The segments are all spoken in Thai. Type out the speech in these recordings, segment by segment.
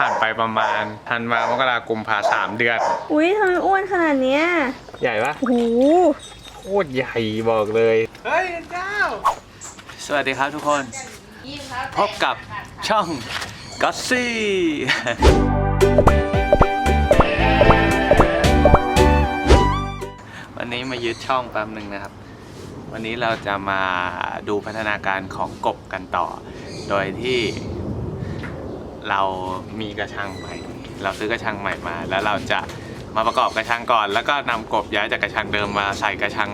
ผ่านไปประมาณธันวามกรากุมภาสามเดือน อุ้ยทำไมอ้วนขนาดเนี้ยใหญ่ปะโอ้โหโคตรใหญ่บอกเลย เฮ้ยเจ้า สวัสดีครับทุกคน พบกับช่องก็ซี่ วันนี้มายึดช่องแป๊บหนึ่งนะครับ วันนี้เราจะมาดูพัฒนาการของกบกันต่อ โดยที่ เรามีกระชังใหม่ เราซื้อกระชังใหม่มา แล้วเราจะมาประกอบกระชังก่อน แล้วก็นำกบย้ายจากกระชังเดิมมาใส่กระชัง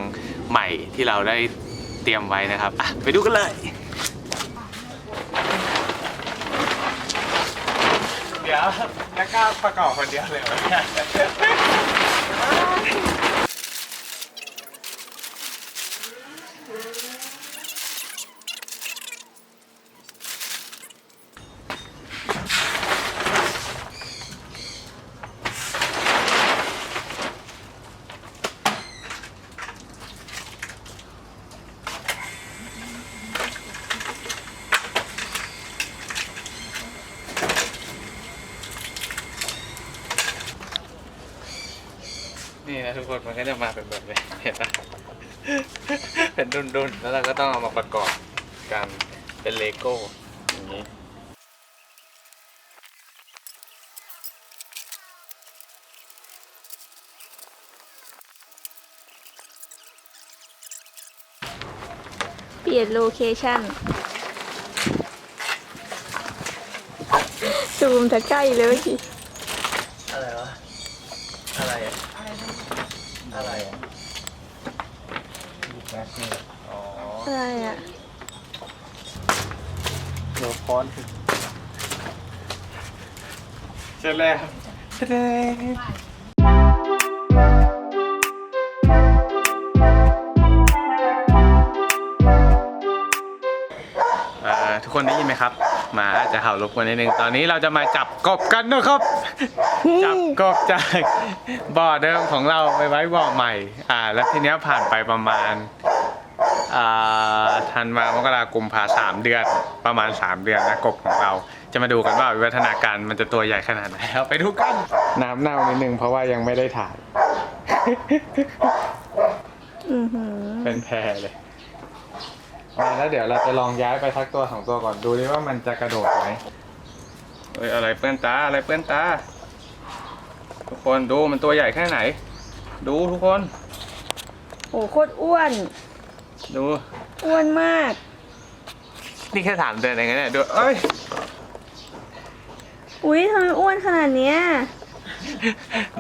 ใหม่ที่เราได้เตรียมไว้นะครับอะไปดูกันเลย เดี๋ยวแล้วก็ประกอบคนเดียวเลย เหรอเนี่ยนี่นะทุกคนมันก็จะมาเป็นแบบนี้เห็นปะเป็นดุนๆ แล้วเราก็ต้องเอามาประกอบกันเป็นเลโก้อย่างนี้เปลี่ยนโลเคชั่นซูมถ้าใกล้เลยเมื่อกี้อะไรวะ อะไรอะ อะไรอะอ๋ออะไรอะโลฟอนเสร็จแล้วเสร็จแล้วเอ่อทุกคนได้ยินไหมครับห มาอาจจะเห่ารบกวนนิดนึง ตอนนี้เราจะมาจับกบกันนะครับ จับกบจากบ่อเดิมของเราไปไว้บ่อใหม่ อ่า แล้วทีเนี้ยผ่านไปประมาณอ่าธันวามกรากุมภาสามเดือนประมาณ 3 เดือนนะกบของเรา จะมาดูกันว่าวิวัฒนาการมันจะตัวใหญ่ขนาดไหนเอาไปดูกัน น้ำเน่านิดนึงเพราะว่ายังไม่ได้ถ่ายอือหือเป็นแพรเลย มาแล้วเดี๋ยวเราจะลองย้ายไปทักตัวของตัวก่อนดูดิว่ามันจะกระโดดไหมเอ้ยอะไรเปื้อนตาอะไรเปื้อนตา ทุกคนดูมันตัวใหญ่แค่ไหน ดูทุกคน โอ้โหโคตรอ้วน ดูอ้วนมาก นี่แค่สามเดือนเองนะเนี่ยดูเอ้ยอุ้ยทำไมอ้วนขนาดเนี้ย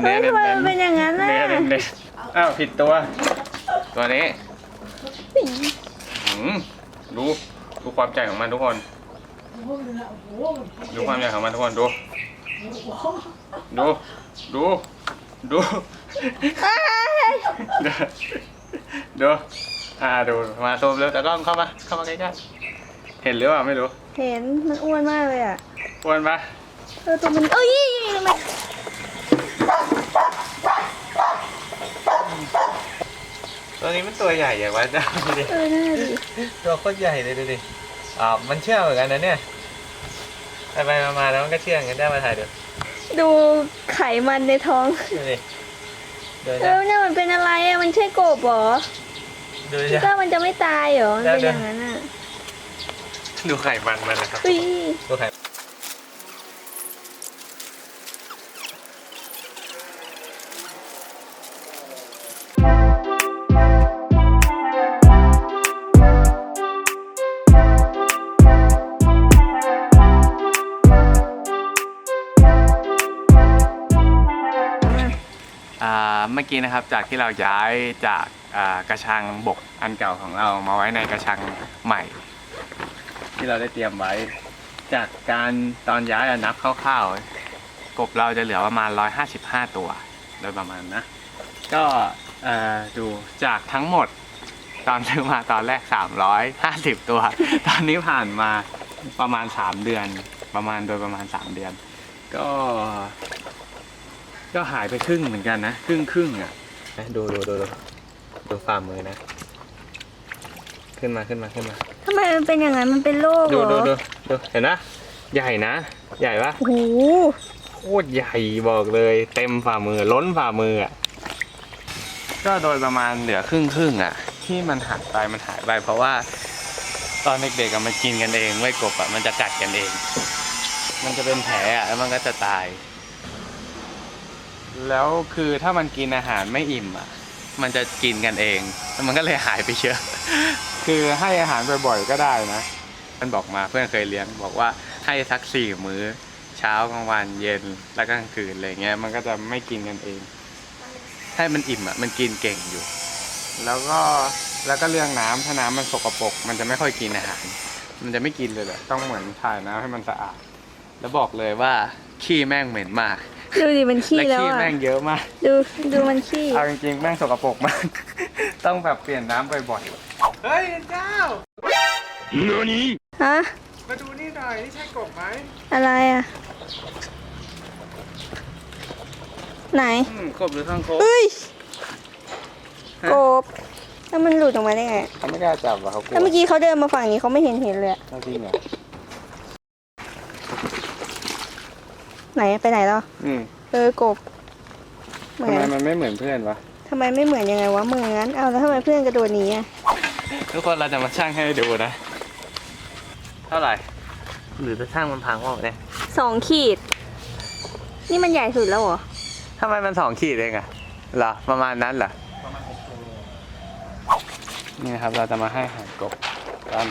เฮ้ยทำไมมันเป็นอย่างนั้นน่ะเนื้อเน้นๆอ้าวผิดตัว ตัวนี้หืม ดูดูความใหญ่ของมันทุกคนดูความใหญ่ของมันทุกคนดูดูดูดูดูดูอ่าดูมาซูมเร็วแต่กล้องเข้ามาเข้ามาใกล้ๆเห็นหรือเปล่าไม่รู้ เห็นมันอ้วนมากเลยอะอ้วนปะเออตัวมันเอ้ยทำไม ตัวนี้มันตัวใหญ่อย่างวะจ้าดูดิเออน่าดิตัวโคตรใหญ่เลยดูดิอ่ามันเชื่องเหมือนกันนะเนี่ยไปไปมามาแล้วมันก็เชื่องกันได้มาถ่ายดูดูไขมันในท้อง ดูดิดูเอนะอเนี่ยมันเป็นอะไรอะ มันใช่กบเหรอดูคิดนะ ว่ามันจะไม่ตายเหรอ มันเป็นเดี๋อยวย่างนั้นอะ ดูไขมันมันนะครับ อุ้ย ดูไข มื่อกี้นะครับ จากที่เราย้ายจากกระชังบกอันเก่าของเรามาไว้ในกระชังใหม่ ที่เราได้เตรียมไว้ จากการตอนย้ายนับคร่าวๆกบเราจะเหลือประมาณ 155 ตัว โดยประมาณนะ ก็ดูจากทั้งหมดตอนซื้อมาตอนแรก 350 ตัว ตอนนี้ผ่านมาประมาณ 3 เดือน ประมาณโดยประมาณ 3 เดือน ก็ ก็หายไปครึ่งเหมือนกันนะครึ่งครึ่งๆอะดูดูดูดูดูฝ่ามือนะ ขึ้นมาขึ้นมาขึ้นมาทำไมมันเป็นอย่างนั้นมันเป็นโรคเหดูรดูอดูดูเห็นนะใหญ่นะ ใหญ่ปะโอ้โหโคตรใหญ่บอกเลย เต็มฝ่ามือล้นฝ่ามืออะก็โดยประมาณเหลือครึ่งครึ่งๆอะ ที่มันหายไปมันหายไปเพราะว่า ตอนเด็กๆอะมันกินกันเองไว้ยกบอะมันจะกัดกันเอง มันจะเป็นแผลอะแล้วมันก็จะตาย แล้วคือถ้ามันกินอาหารไม่อิ่มอะ มันจะกินกันเองแล้วมันก็เลยหายไปเยอะ คือให้อาหารบ่อยๆก็ได้นะมันบอกมาเพื่อนเคยเลี้ยงบอกว่าให้สักสี่มื้อ เช้ากลางวันเย็นแล้วก็กลางคืนอะไรเงี้ยมันก็จะไม่กินกันเองให้มันอิ่มอะมันกินเก่งอยู่ แล้วก็แล้วก็เรื่องน้ำถ้าน้ำมันสกปรกมันจะไม่ค่อยกินอาหาร มันจะไม่กินเลยแหละต้องเหมือนถ่ายน้ำให้มันสะอาด แล้วบอกเลยว่าขี้แม่งเหม็นมาก ดูดิมันขี้และแล้วขี้อะแม่งเยอะมาก ดูดูมันขี้เอาจริงๆแม่งสกปรกมาก ต้องแบบเปลี่ยนน้ำบ่อยๆ เฮ้ยเจ้าฮะมาดูนี่หน่อยนี่ใช่กบไหมอะไรอะ ไหนอืมกบหรือข้างคกเฮ้ยกบแล้วมันหลุดออกมาได้ไงเขาไม่กล้าจับหรอเขากลัวแล้วเมื่อกี้เขาเดินมาฝั่งนี้เขาไม่เห็นเห็นเลยอะ เอาจริงเหรอ ไหนไปไหนแล้วอืมเออกบเหมืทำอนไมมันไม่เหมือนเพื่อนวะ ทำไมไม่เหมือนยังไงวะเหมือนเอาแล้วทำไมเพื่อนกระโดดหนีอะทุกคนเราจะมาช่างให้ดูนะ เท่าไหร่ หรือจะช่างมันพังออกเนี่ยสองขีด นี่มันใหญ่สุดแล้วเหรอทำไมมันสองขีดเองอะเหรอ ประมาณนั้นเหรอ นี่นะครับ เราจะมาให้อาหารกบกัน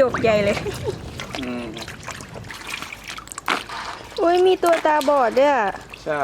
จบใหญ่เลย อืม อุ้ยมีตัวตาบอดด้วยอะ ใช่